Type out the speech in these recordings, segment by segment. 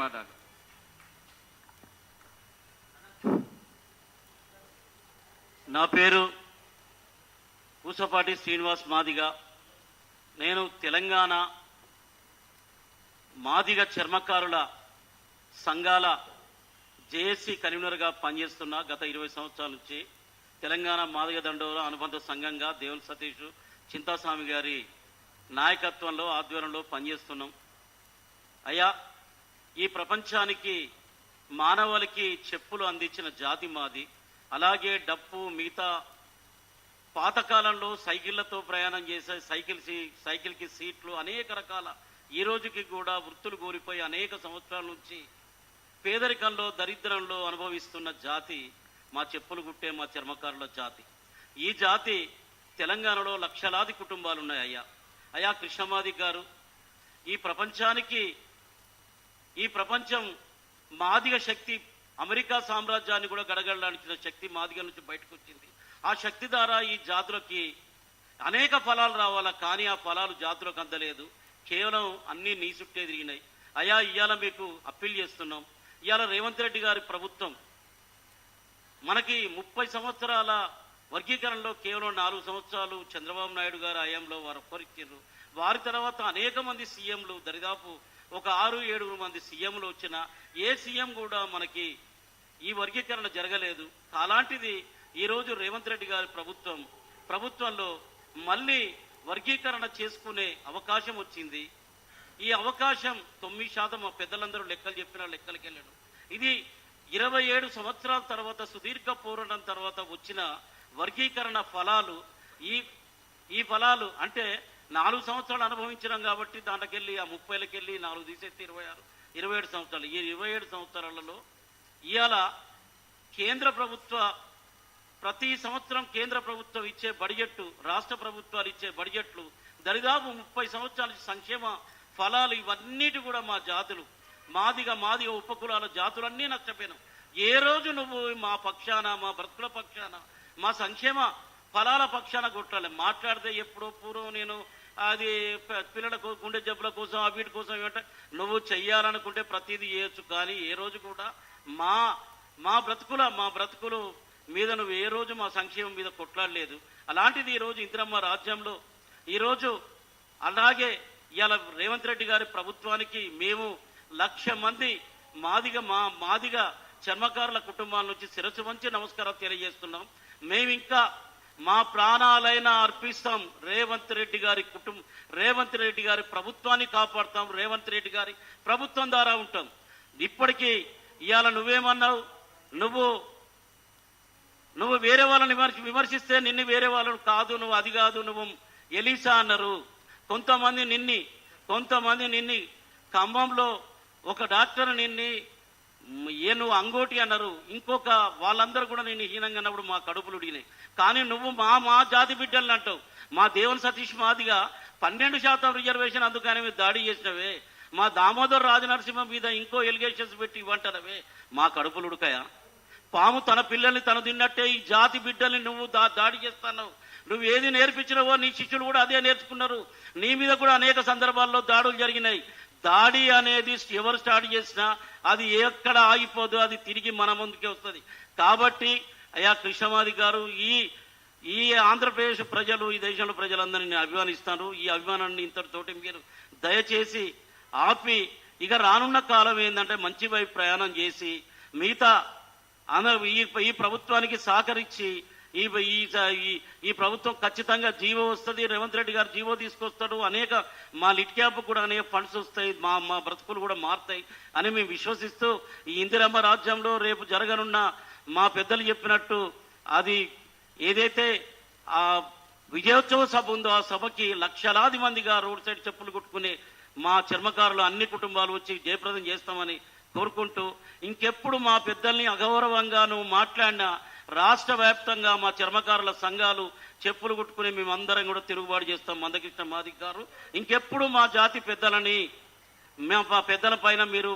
ధన్యవాదాలు. నా పేరు పూసపాటి శ్రీనివాస్ మాదిగ. నేను తెలంగాణ మాదిగ చర్మకారుల సంఘాల జేఏసీ కన్వీనర్గా పనిచేస్తున్నా గత ఇరవై సంవత్సరాల నుంచి తెలంగాణ మాదిగ దండోర అనుబంధ సంఘంగా దేవుల సతీష్ చింతాస్వామి గారి నాయకత్వంలో ఆధ్వర్యంలో పనిచేస్తున్నాం. అయ్యా ఈ ప్రపంచానికి మానవులకి చెప్పులు అందించిన జాతి మాది. అలాగే డప్పు మిగతా పాతకాలంలో సైకిళ్ళతో ప్రయాణం చేసే సైకిల్ సీ- సైకిల్కి సీట్లు అనేక రకాల ఈ రోజుకి కూడా వృత్తులు కోల్పోయి అనేక సంవత్సరాల నుంచి పేదరికంలో దరిద్రంలో అనుభవిస్తున్న జాతి మా చెప్పులు కుట్టే మా చర్మకారుల జాతి. ఈ జాతి తెలంగాణలో లక్షలాది కుటుంబాలు ఉన్నాయి అయ్యా. అయ్యా కృష్ణమాది గారు ఈ ప్రపంచానికి ఈ ప్రపంచం మాదిగ శక్తి అమెరికా సామ్రాజ్యాన్ని కూడా గడగడలాడించిన శక్తి మాదిగ నుంచి బయటకు వచ్చింది ఆ శక్తి ద్వారా ఈ జాతులకి అనేక ఫలాలు రావాలా కానీ ఆ ఫలాలు జాతులకు అందలేదు. కేవలం అన్ని నీ చుట్టే తిరిగినాయి. అయా ఇవాళ మీకు అప్పీల్ చేస్తున్నాం. ఇవాళ రేవంత్ రెడ్డి గారి ప్రభుత్వం మనకి ముప్పై సంవత్సరాల వర్గీకరణలో కేవలం నాలుగు సంవత్సరాలు చంద్రబాబు నాయుడు గారు హయాంలో వారు ఒక్కరిచ్చారు వారి తర్వాత అనేక మంది సీఎంలు దరిదాపు ఒక ఆరు ఏడుగురు మంది సీఎంలు వచ్చిన ఏ సీఎం కూడా మనకి ఈ వర్గీకరణ జరగలేదు. అలాంటిది ఈరోజు రేవంత్ రెడ్డి గారి ప్రభుత్వం ప్రభుత్వంలో మళ్ళీ వర్గీకరణ చేసుకునే అవకాశం వచ్చింది. ఈ అవకాశం తొమ్మిది శాతం మా పెద్దలందరూ లెక్కలు చెప్పిన లెక్కలకి వెళ్ళడం ఇది ఇరవై ఏడు సంవత్సరాల తర్వాత సుదీర్ఘ పోరాటం తర్వాత వచ్చిన వర్గీకరణ ఫలాలు. ఈ ఈ ఫలాలు అంటే నాలుగు సంవత్సరాలు అనుభవించినాం కాబట్టి దాంట్లోకెళ్ళి ఆ ముప్పైలకెళ్ళి నాలుగు తీసేస్తే ఇరవై ఆరు ఇరవై ఏడు సంవత్సరాలు. ఈ ఇరవై ఏడు సంవత్సరాలలో ఇవాళ కేంద్ర ప్రభుత్వ ప్రతి సంవత్సరం కేంద్ర ప్రభుత్వం ఇచ్చే బడ్జెట్ రాష్ట్ర ప్రభుత్వాలు ఇచ్చే బడ్జెట్లు దరిదాపు ముప్పై సంవత్సరాల సంక్షేమ ఫలాలు ఇవన్నిటి కూడా మా జాతులు మాదిగా మాదిగా ఉపకులాల జాతులన్నీ నష్టపోయినాం. ఏ రోజు నువ్వు మా పక్షాన మా బ్రతుకుల పక్షాన మా సంక్షేమ ఫలాల పక్షాన కొట్టాలి. మాట్లాడితే ఎప్పుడో పూర్వం నేను అది పిల్లల పిల్లలకు గుండె జబ్బుల కోసం ఆ వీటి కోసం ఏమంటే నువ్వు చెయ్యాలనుకుంటే ప్రతిదీ చేయొచ్చు కానీ ఏ రోజు కూడా మా మా బ్రతుకుల మా బ్రతుకులు మీద నువ్వు ఏ రోజు మా సంక్షేమం మీద కొట్లాడలేదు. అలాంటిది ఈ రోజు ఇందిరమ్మ రాజ్యంలో ఈరోజు అలాగే ఇవాళ రేవంత్ రెడ్డి గారి ప్రభుత్వానికి మేము లక్ష మంది మాదిగ మా మాదిగ చర్మకారుల కుటుంబాల నుంచి శిరస్సు వంచి నమస్కారం తెలియజేస్తున్నాం. మేము ఇంకా మా ప్రాణాలైనా అర్పిస్తాం. రేవంత్ రెడ్డి గారి కుటుంబం రేవంత్ రెడ్డి గారి ప్రభుత్వాన్ని కాపాడుతాం. రేవంత్ రెడ్డి గారి ప్రభుత్వం ద్వారా ఉంటాం. ఇప్పటికీ ఇవాళ నువ్వేమన్నావు? నువ్వు నువ్వు వేరే వాళ్ళని విమర్శి విమర్శిస్తే నిన్ను వేరే వాళ్ళను కాదు నువ్వు అది కాదు నువ్వు ఎలీసా అన్నారు. కొంతమంది నిన్ని కొంతమంది నిన్ని ఖమ్మంలో ఒక డాక్టర్ నిన్ని ఏ నువ్వు అంగోటి అన్నారు. ఇంకొక వాళ్ళందరూ కూడా నేను హీనంగా అన్నప్పుడు మా కడుపులు ఉడిగినాయి. కానీ నువ్వు మా మా జాతి బిడ్డల్ని అంటావు. మా దేవుని సతీష్ మాదిగా పన్నెండు శాతం రిజర్వేషన్ అందుకని మీరు దాడి చేసినవే. మా దామోదర్ రాజనరసింహ మీద ఇంకో ఎలిగేషన్స్ పెట్టి ఇవ్వంటారవే మా కడుపులు ఉడకాయా? పాము తన పిల్లల్ని తను తిన్నట్టే ఈ జాతి బిడ్డల్ని నువ్వు దా దాడి చేస్తున్నావు. నువ్వు ఏది నేర్పించినవో నీ శిష్యులు కూడా అదే నేర్చుకున్నారు. నీ మీద కూడా అనేక సందర్భాల్లో దాడులు జరిగినాయి. దాడి అనేది ఎవరు స్టార్ట్ చేసినా అది ఎక్కడ ఆగిపోదు అది తిరిగి మన ముందుకే వస్తుంది. కాబట్టి అయ్యా కృష్ణమాది గారు ఈ ఈ ఆంధ్రప్రదేశ్ ప్రజలు ఈ దేశంలో ప్రజలందరినీ అభిమానిస్తారు. ఈ అభిమానాన్ని ఇంతటితోటి మీరు దయచేసి ఆపి ఇక రానున్న కాలం ఏంటంటే మంచి వైపు ప్రయాణం చేసి మిగతా ఈ ఈ ప్రభుత్వానికి సహకరించి ఈ ఈ ఈ- ప్రభుత్వం ఖచ్చితంగా జీవో వస్తుంది. రేవంత్ రెడ్డి గారు జీవో తీసుకొస్తాడు. అనేక మా లిట్ క్యాప్ కూడా అనేక ఫండ్స్ వస్తాయి. మా మా బ్రతుకులు కూడా మారుతాయి అని మేము విశ్వసిస్తూ ఈ ఇందిరమ్మ రాజ్యంలో రేపు జరగనున్న మా పెద్దలు చెప్పినట్టు అది ఏదైతే ఆ విజయోత్సవ సభ ఉందో ఆ సభకి లక్షలాది మందిగా రోడ్ సైడ్ చెప్పులు కొట్టుకునే మా చర్మకారులు అన్ని కుటుంబాలు వచ్చి జయప్రదం చేస్తామని కోరుకుంటూ ఇంకెప్పుడు మా పెద్దల్ని అగౌరవంగాను మాట్లాడినా రాష్ట్ర వ్యాప్తంగా మా చర్మకారుల సంఘాలు చెప్పులు కుట్టుకుని మేమందరం కూడా తిరుగుబాటు చేస్తాం మందకృష్ణ మాదిక్ గారు. ఇంకెప్పుడు మా జాతి పెద్దలని మేము పెద్దల పైన మీరు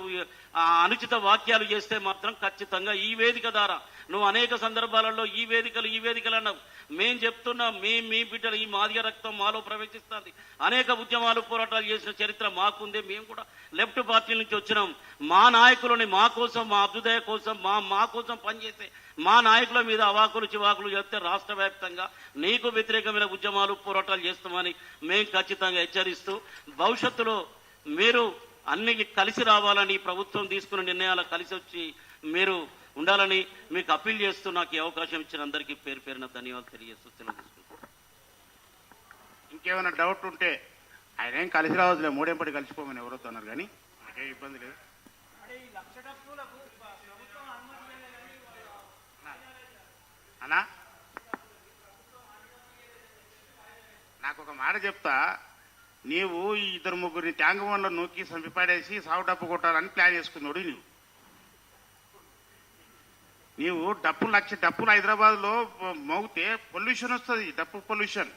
అనుచిత వాక్యాలు చేస్తే మాత్రం ఖచ్చితంగా ఈ వేదిక ద్వారా నువ్వు అనేక సందర్భాలలో ఈ వేదికలు ఈ వేదికలు అన్నావు. మేం చెప్తున్నాం మీ మీ బిడ్డలు ఈ మాదిగ రక్తం మాలో ప్రవేశిస్తుంది. అనేక ఉద్యమాలు పోరాటాలు చేసిన చరిత్ర మాకుంది. మేము కూడా లెఫ్ట్ పార్టీ నుంచి వచ్చినాం. మా నాయకులని మా కోసం మా అభ్యుదయ కోసం మా మా కోసం పనిచేసే మా నాయకుల మీద అవాకులు చివాకులు చెప్తే రాష్ట్ర వ్యాప్తంగా నీకు వ్యతిరేకమైన ఉద్యమాలు పోరాటాలు చేస్తామని మేము ఖచ్చితంగా హెచ్చరిస్తూ భవిష్యత్తులో మీరు అన్ని కలిసి రావాలని ఈ ప్రభుత్వం తీసుకున్న నిర్ణయాలు కలిసి వచ్చి మీరు ఉండాలని మీకు అప్పీల్ చేస్తూ నాకు ఈ అవకాశం ఇచ్చిన అందరికీ పేరు పేరున ధన్యవాదాలు తెలియజేస్తూ సెలవు తీసుకుంటున్నాను. ఇంకేమైనా డౌట్ ఉంటే ఆయన ఏం కలిసి రావద్దులే మూడేంపటి కలిసిపోమని ఎవరొద్దు అన్నారు కానీ నాకేం ఇబ్బంది లేదు అన్నా నాకు ఒక మాట చెప్తా నీవు ఈ ఇద్దరు ముగ్గురిని ట్యాంక్ వన్లో నూకి సంపిపాడేసి సావు డబ్బు కొట్టాలని ప్లాన్ చేసుకున్నాడు నీవు. నీవు డప్పులు లక్ష డప్పులు హైదరాబాద్లో మోగితే పొల్యూషన్ వస్తుంది డప్పు పొల్యూషన్.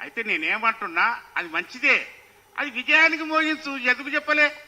అయితే నేనేమంటున్నా అది మంచిదే. అది విజయానికి మోగించు ఎందుకు చెప్పలే?